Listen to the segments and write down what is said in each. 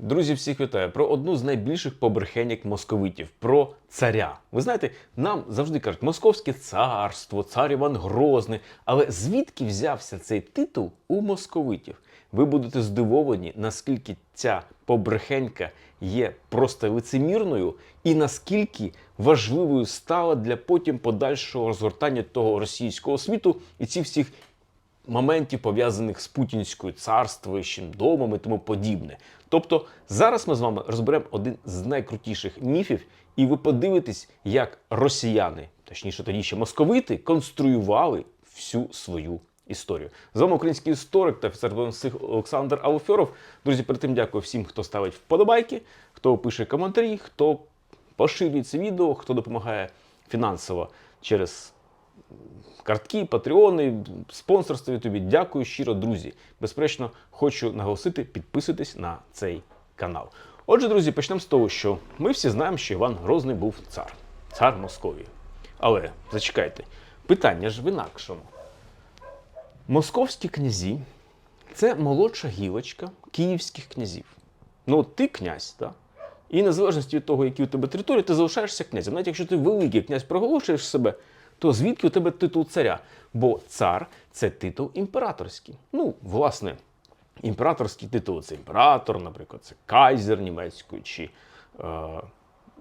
Друзі, всіх вітаю про одну з найбільших побрехеньок московитів про царя. Ви знаєте, нам завжди кажуть Московське царство, цар Іван Грозний. Але звідки взявся цей титул у московитів? Ви будете здивовані, наскільки ця побрехенька є просто лицемірною, і наскільки важливою стала для потім подальшого розгортання того російського світу і ці всіх моментів, пов'язаних з путінською царствуючим домом і тому подібне. Тобто зараз ми з вами розберемо один з найкрутіших міфів, і ви подивитесь, як росіяни, точніше тоді ще московити, конструювали всю свою історію. З вами український історик та офіцер ВНС Олександр Алфьоров. Друзі, перед тим дякую всім, хто ставить вподобайки, хто пише коментарі, хто поширює це відео, хто допомагає фінансово через картки, патреони, спонсорство в Ютубі. Дякую щиро, друзі. Безперечно, хочу наголосити, підписуйтесь на цей канал. Отже, друзі, почнемо з того, що ми всі знаємо, що Іван Грозний був цар, цар Московії. Але зачекайте, питання ж в інакшому. Московські князі це молодша гілочка київських князів. Ну, ти князь, так? І незалежності від того, які у тебе території, ти залишаєшся князем. Навіть якщо ти великий князь проголошуєш себе, то звідки у тебе титул царя? Бо цар це титул імператорський. Ну, власне, імператорський титул це імператор, наприклад, це кайзер німецької, чи е,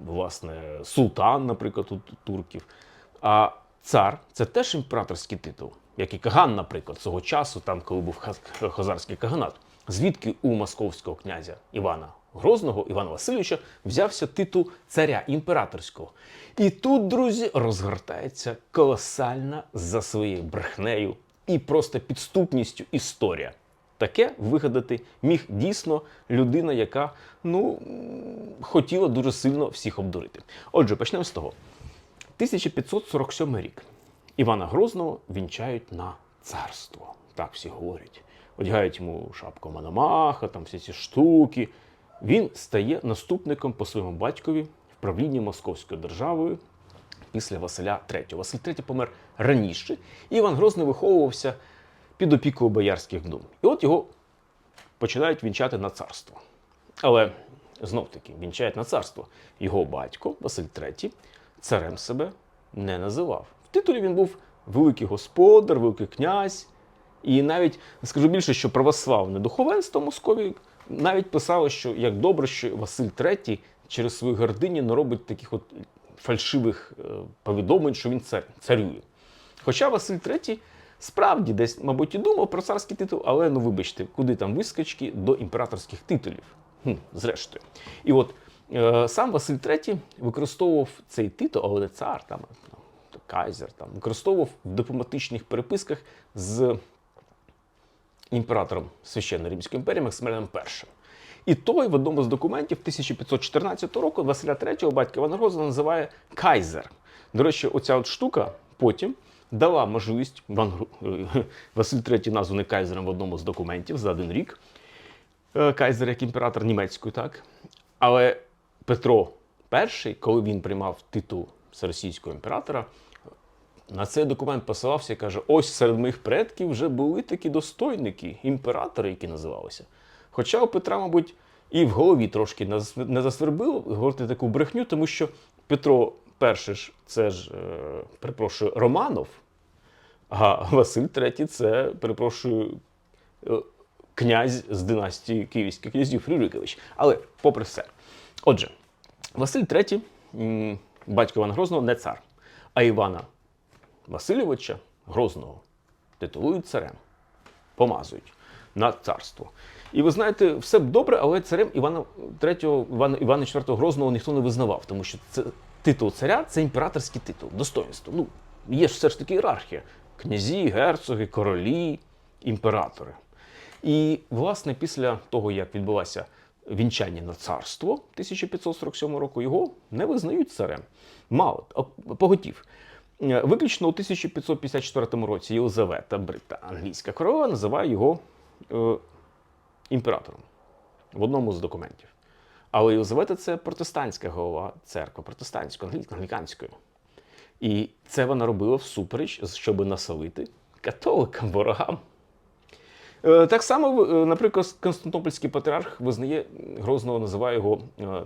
власне султан, наприклад, у турків. А цар це теж імператорський титул, як і Каган, наприклад, свого часу, там, коли був хазарський каганат. Звідки у московського князя Івана Грозного, Івана Васильовича, взявся титул царя імператорського. І тут, друзі, розгортається колосальна за своєю брехнею і просто підступністю історія. Таке вигадати міг дійсно людина, яка ну хотіла дуже сильно всіх обдурити. Отже, почнемо з того. 1547 рік Івана Грозного вінчають на царство. Так всі говорять. Одягають йому шапку Мономаха, там всі ці штуки. Він стає наступником по своєму батькові в правлінні Московською державою після Василя III. Василь III помер раніше, і Іван Грозний виховувався під опікою боярських дум. І от його починають вінчати на царство. Але знов таки вінчають на царство. Його батько, Василь III, царем себе не називав. В титулі він був великий господар, великий князь. І навіть скажу більше, що православне духовенство Московії навіть писало, що як добре, що Василь III через свою гордині не робить таких от фальшивих е, повідомлень, що він цар, царює. Хоча Василь III справді десь, мабуть, і думав про царський титул, але ну вибачте, куди там вискочки до імператорських титулів. Хм, зрештою. І от е, сам Василь III використовував цей титул, але не цар, там, ну, кайзер, там, використовував в дипломатичних переписках з імператором Священної Римської імперії Максиміліаном І. І той в одному з документів 1514 року Василя III, батька Івана Грозного, називає кайзер. До речі, оця от штука потім дала можливість Іван Гру- Василь III названий кайзером в одному з документів за один рік. Е, Кайзер як імператор німецької, так? Але Петро І, коли він приймав титул російського імператора, на цей документ посилався і каже: ось серед моїх предків вже були такі достойники, імператори, які називалися. Хоча у Петра, мабуть, і в голові трошки не зас- засвербило говорити таку брехню, тому що Петро І ж це ж, е, перепрошую, Романов, а Василь III це, перепрошую, е, князь з династії київських князів Рюрикович. Але попри все. Отже, Василь III, батько Івана Грозного, не цар, а Івана Васильовича Грозного титулують царем, помазують на царство. І ви знаєте, все добре, але царем Івана III, Івана, Івана IV Грозного ніхто не визнавав, тому що це титул царя це імператорський титул, достоинство. Ну, є ж все ж таки ієрархія: князі, герцоги, королі, імператори. І, власне, після того, як відбулося вінчання на царство 1547 року, його не визнають царем. Мало, поготів. Е, Виключно у 1554 році Єлизавета, брита англійська королева, називає його е, імператором в одному з документів. Але Єлизавета це протестантська голова церкви, протестантської, англі- англіканської. І це вона робила всупереч, щоб насолити католикам, ворогам Е, Так само, е, наприклад, Константинопольський патріарх визнає Грозного, називає його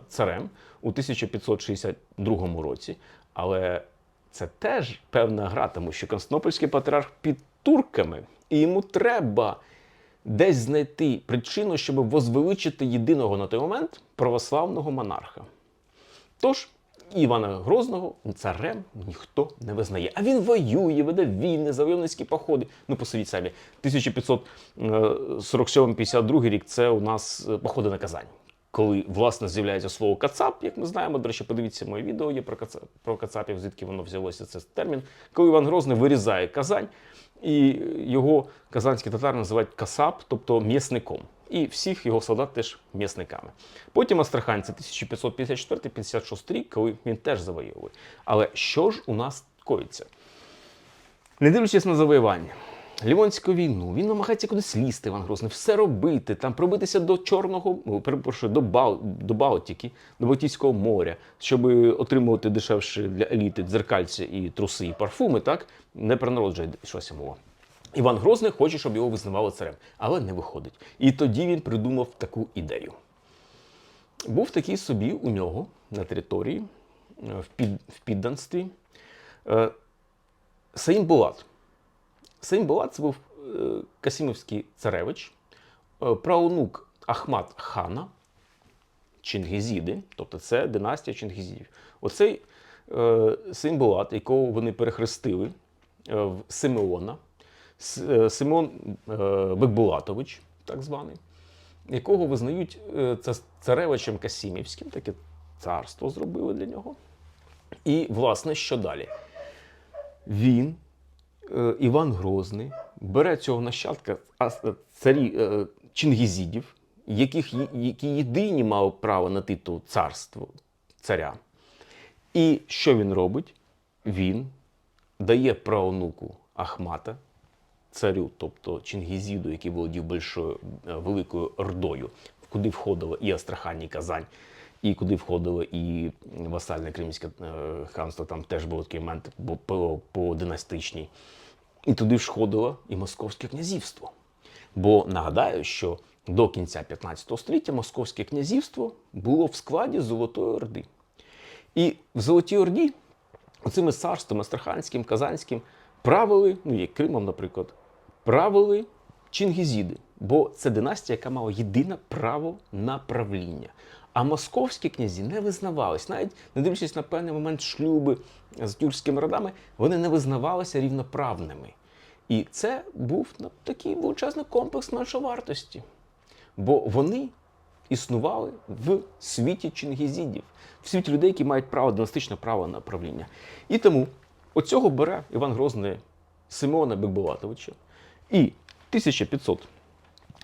царем у 1562 році. Але це теж певна гра, тому що Константинопольський патріарх під турками, і йому треба десь знайти причину, щоб возвеличити єдиного на той момент православного монарха. Тож Івана Грозного царем ніхто не визнає. А він воює, веде війни, завойовницькі походи. Ну, посудіть самі, 1547-52 рік це у нас е, походи на Казань. Коли власне з'являється слово Кацап, як ми знаємо, до речі, подивіться моє відео є про Кацап, про Кацапів, звідки воно взялося це термін. Коли Іван Грозний вирізає Казань, і його казанські татари називають Касап, тобто м'ясником. І всіх його солдат теж м'ясниками. Потім астраханці 1554-56 рік, коли він теж завоювали. Але що ж у нас коїться? Не дивлячись на завоювання, Лівонську війну, він намагається кудись лізти, Іван Грозний, все робити, там пробитися до Чорного, перепрошую, до, Бал, до Балтики, до Балтійського моря, щоб отримувати дешевше для еліти дзеркальця і труси, і парфуми, так? Не про народжує щось мова. Іван Грозний хоче, щоб його визнавали царем, але не виходить. І тоді він придумав таку ідею. Був такий собі у нього на території е, в, під, в підданстві е, Саїм Булат. Саїм Булат це був е, Касімовський царевич, е, правонук Ахмат хана Чингізіди, тобто це династія Чингізідів. Оцей е, Саїм Булат, якого вони перехрестили в Симеона, С- Симеон е, Бекбулатович, так званий, якого визнають царевичем Касімівським, таке царство зробили для нього. І, власне, що далі? Він, Іван Грозний, бере цього нащадка е, царі е, Чингізідів, яких, які єдині мали право на титул царство царя. І що він робить? Він дає правонуку Ахмата, царю, тобто Чингізіду, який володів большою е, великою ордою, куди входило і Астрахань, і Казань, і куди входило і васальне Кримське е, ханство, там теж був такий момент по, по династичній. І туди ж входило і Московське князівство. Бо нагадаю, що до кінця 15 століття Московське князівство було в складі Золотої Орди. І в Золотій Орді оцими царствами Астраханським, Казанським правили, ну як Кримом, наприклад, правили Чингізіди, бо це династія, яка мала єдине право на правління. А московські князі не визнавались, навіть не дивлячись на певний момент шлюби з тюркськими родами, вони не визнавалися рівноправними. І це був ну, такий величезний комплекс меншовартості. Бо вони існували в світі чингізідів, в світі людей, які мають право династичне право на правління. І тому оцього бере Іван Грозний Симеона Бекбулатовича і 1500.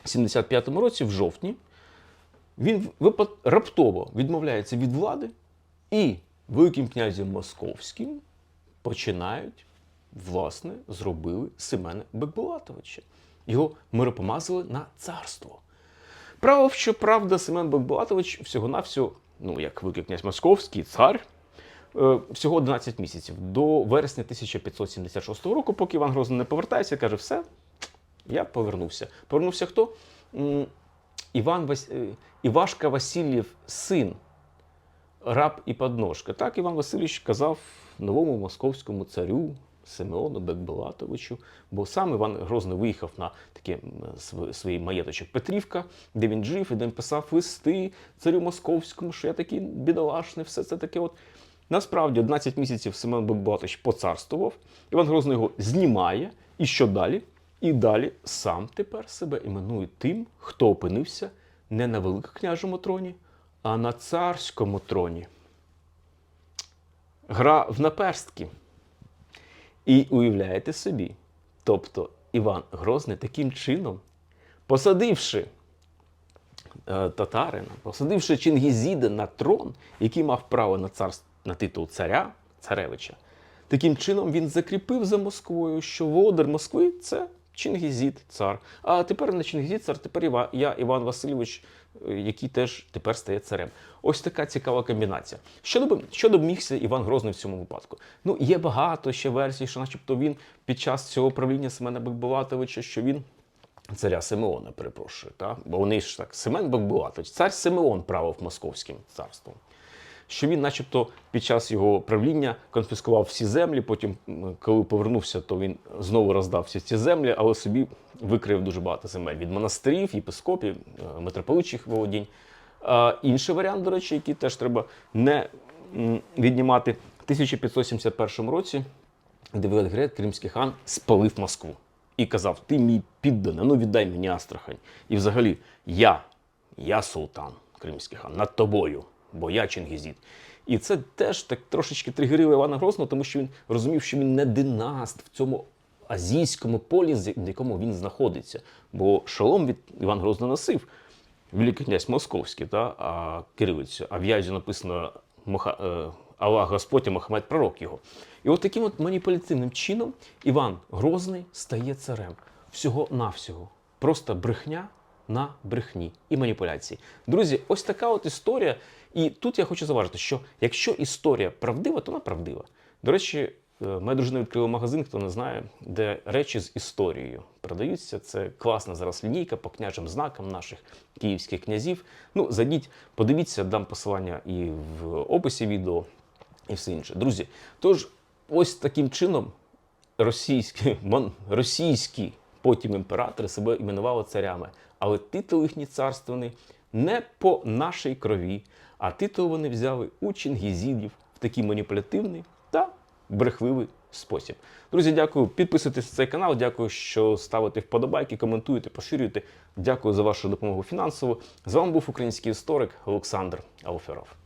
75-му році, в жовтні, він раптово відмовляється від влади і великим князем Московським починають, власне, зробили Семена Бекбулатовича. Його миропомазали на царство. Право, що правда, Семен Бекбулатович всього-навсього, ну як великий князь Московський, цар. Е, всього 11 місяців до вересня 1576 року, поки Іван Грозний не повертається, каже, все, я повернувся. Повернувся хто? Іван Вас... е, Івашка Васильєв син, раб і подножка. Так Іван Васильович казав новому московському царю Симеону Бекбулатовичу, бо сам Іван Грозний виїхав на таке свій маєточок Петрівка, де він жив, і де він писав листи царю московському, що я такий бідолашний, все це таке. от. Насправді 11 місяців Семен Бекбулатович поцарствував, Іван Грозний його знімає. І що далі? І далі сам тепер себе іменує тим, хто опинився не на великокняжому троні, а на царському троні. Гра в наперстки. І уявляєте собі, тобто Іван Грозний таким чином, посадивши е, татарина, посадивши Чингізіда на трон, який мав право на царство, на титул царя, царевича, таким чином він закріпив за Москвою, що володар Москви це Чингізід, цар. А тепер не Чингізід цар, тепер я Іван Васильович, е, який теж тепер стає царем. Ось така цікава комбінація. Що, доб... що домігся Іван Грозний в цьому випадку? Ну, є багато ще версій, що начебто він під час цього правління Семена Бекбулатовича, що він царя Симеона, перепрошую. Та? Бо вони ж так, Семен Бакбулатович, цар Симеон правив Московським царством. Що він, начебто, під час його правління конфіскував всі землі. Потім, коли повернувся, то він знову роздав всі ці землі, але собі викрив дуже багато земель від монастирів, єпископів, е, митрополичих володінь. Інший варіант, до речі, який теж треба не віднімати, в 1571 році Девелгрет, кримський хан, спалив Москву і казав: Ти мій підданий, ну віддай мені Астрахань. І взагалі, я, я султан, кримський хан, над тобою, бо я Чингізід. І це теж так трошечки тригерило Івана Грозного, тому що він розумів, що він не династ в цьому азійському полі, в якому він знаходиться. Бо шолом від Іван Грозний носив. Великий князь Московський, та, а кирилицю, а в язі написано Моха, е, Аллах Господь, а Мохамед пророк його. І от таким от маніпулятивним чином Іван Грозний стає царем. Всього-навсього. Просто брехня на брехні і маніпуляції. Друзі, ось така от історія. І тут я хочу заважити, що якщо історія правдива, то вона правдива. До речі, е, моя дружина відкрила магазин, хто не знає, де речі з історією продаються. Це класна зараз лінійка по княжим знакам наших київських князів. Ну, зайдіть, подивіться, дам посилання і в описі відео, і все інше. Друзі, тож ось таким чином російські, російські потім імператори себе іменували царями, але титул їхній царственний не по нашій крові, а титул вони взяли у чингізідів в такий маніпулятивний та брехливий спосіб. Друзі, дякую. Підписуйтесь на цей канал. Дякую, що ставите вподобайки, коментуєте, поширюєте. Дякую за вашу допомогу фінансову. З вами був український історик Олександр Алферов.